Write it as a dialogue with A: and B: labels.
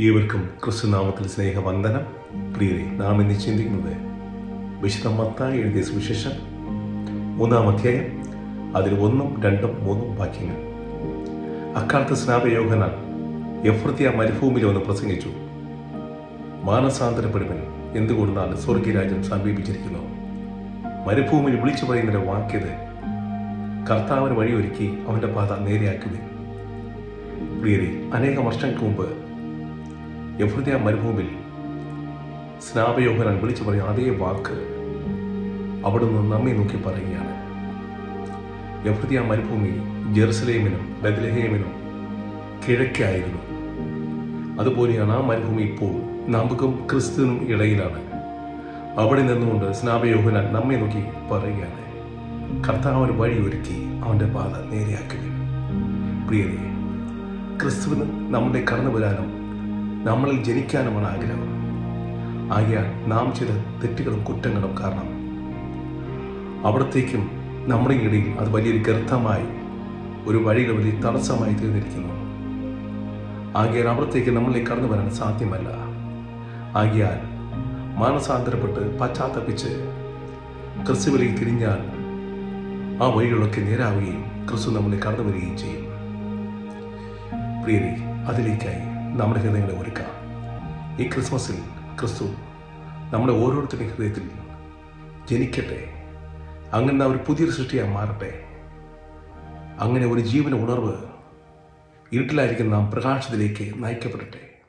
A: ഏവർക്കും ക്രിസ്തുനാമത്തിൽ സ്നേഹവന്ദനം. പ്രിയരെ നാം ഇന്ന് ചിന്തിക്കുന്നത് വിശുദ്ധ മത്തായി എഴുതിയ സുവിശേഷം മൂന്നാം അധ്യായം അതിൽ ഒന്നും രണ്ടും മൂന്നും വാക്യങ്ങൾ. അക്കാലത്ത് സ്നാപയോഗന എഫ്രത്തിയ മരുഭൂമിയിൽ ഒന്ന് പ്രസംഗിച്ചു. മാനസാന്തരപ്പെടുവൻ എന്തുകൊണ്ടാണ് സ്വർഗീയരാജ്യം സമീപിച്ചിരിക്കുന്നു മരുഭൂമിയിൽ വിളിച്ചു പറയുന്നതിന്റെ വാക്യത് കർത്താവിന് വഴിയൊരുക്കി അവന്റെ പാത നേരെയാക്കുവിൻ. പ്രിയരെ അനേക വർഷങ്ങൾക്ക് മുമ്പ് യഹൃദയ മരുഭൂമിൽ സ്നാപയോഹനാൻ വിളിച്ചു പറയും അതേ വാക്ക് അവിടുന്ന് നമ്മെ നോക്കി പറയുകയാണ്. യഹൃദയ മരുഭൂമി ജെറുസലേമിനും ബദലഹേമിനും കിഴക്കായിരുന്നു അതുപോലെയാണ് ആ മരുഭൂമി ഇപ്പോൾ നമുക്കും ക്രിസ്തുവിനും ഇടയിലാണ്. അവിടെ നിന്നുകൊണ്ട് സ്നാപയോഹനാൻ നമ്മെ നോക്കി പറയുകയാണ്. കർത്താവ് വഴി ഒരുക്കി അവന്റെ പാത നേരെയാക്കുകയും പ്രിയതയെ ക്രിസ്തുവിന് നമ്മുടെ കടന്നു വരാനും നമ്മളിൽ ജനിക്കാനുമാണ് ആഗ്രഹം. ആകയാൽ നാം ചെയ്ത തെറ്റുകളും കുറ്റങ്ങളും കാരണം. അവിടത്തേക്കും നമ്മുടെ ഇടയിൽ അത് വലിയൊരു ഗർത്തമായി ഒരു വഴിയുടെ വലിയ തടസ്സമായി തീർന്നിരിക്കുന്നു. ആകയാൽ അവിടത്തേക്ക് നമ്മളിലേക്ക് കടന്നു വരാൻ സാധ്യമല്ല. ആകയാൽ മാനസാന്തരപ്പെട്ട് പശ്ചാത്തപിച്ച് ക്രിസ്തുവിലേക്ക് തിരിഞ്ഞാൽ ആ വഴികളൊക്കെ നേരാവുകയും ക്രിസ്തു നമ്മളെ കടന്നു വരികയും ചെയ്യും. പ്രിയരെ അതിലേക്കായി നമ്മുടെ ഹൃദയങ്ങളെ ഒരുക്കാം ഈ ക്രിസ്മസിൽ ക്രിസ്തു നമ്മുടെ ഓരോരുത്തരുടെയും ഹൃദയത്തിൽ ജനിക്കട്ടെ. അങ്ങനെ ഒരു പുതിയൊരു സൃഷ്ടിയായി മാറട്ടെ. അങ്ങനെ ഒരു ജീവന ഉണർവ് ഇരുട്ടിലായിരിക്കുന്ന നാം പ്രകാശത്തിലേക്ക് നയിക്കപ്പെടട്ടെ.